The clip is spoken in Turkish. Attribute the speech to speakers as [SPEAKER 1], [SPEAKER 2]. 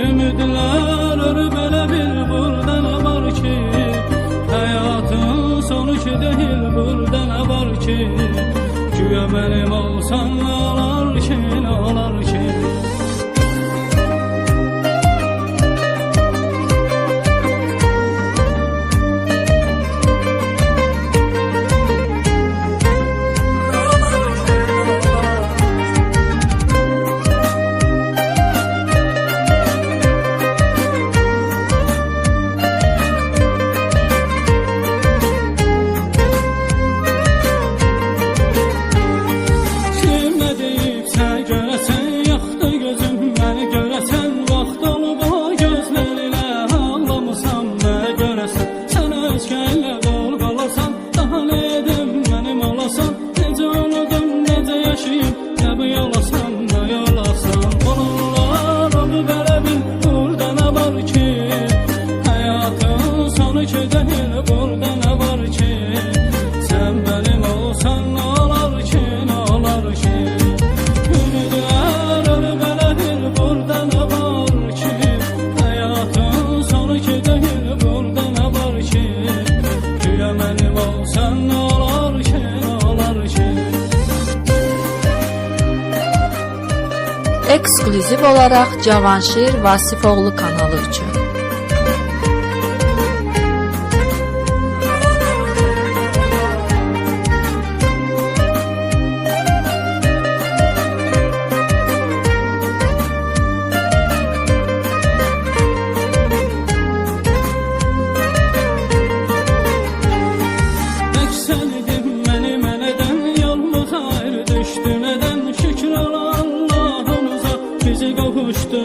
[SPEAKER 1] Ümidler ör belə bir burada nə var ki Həyatın sonu ki deyil burada nə var ki. Güya mənim olsan alar ki, alar ki?
[SPEAKER 2] eksklüziv olaraq Cavanşir Vasifoğlu kanalı üçün. olmuştu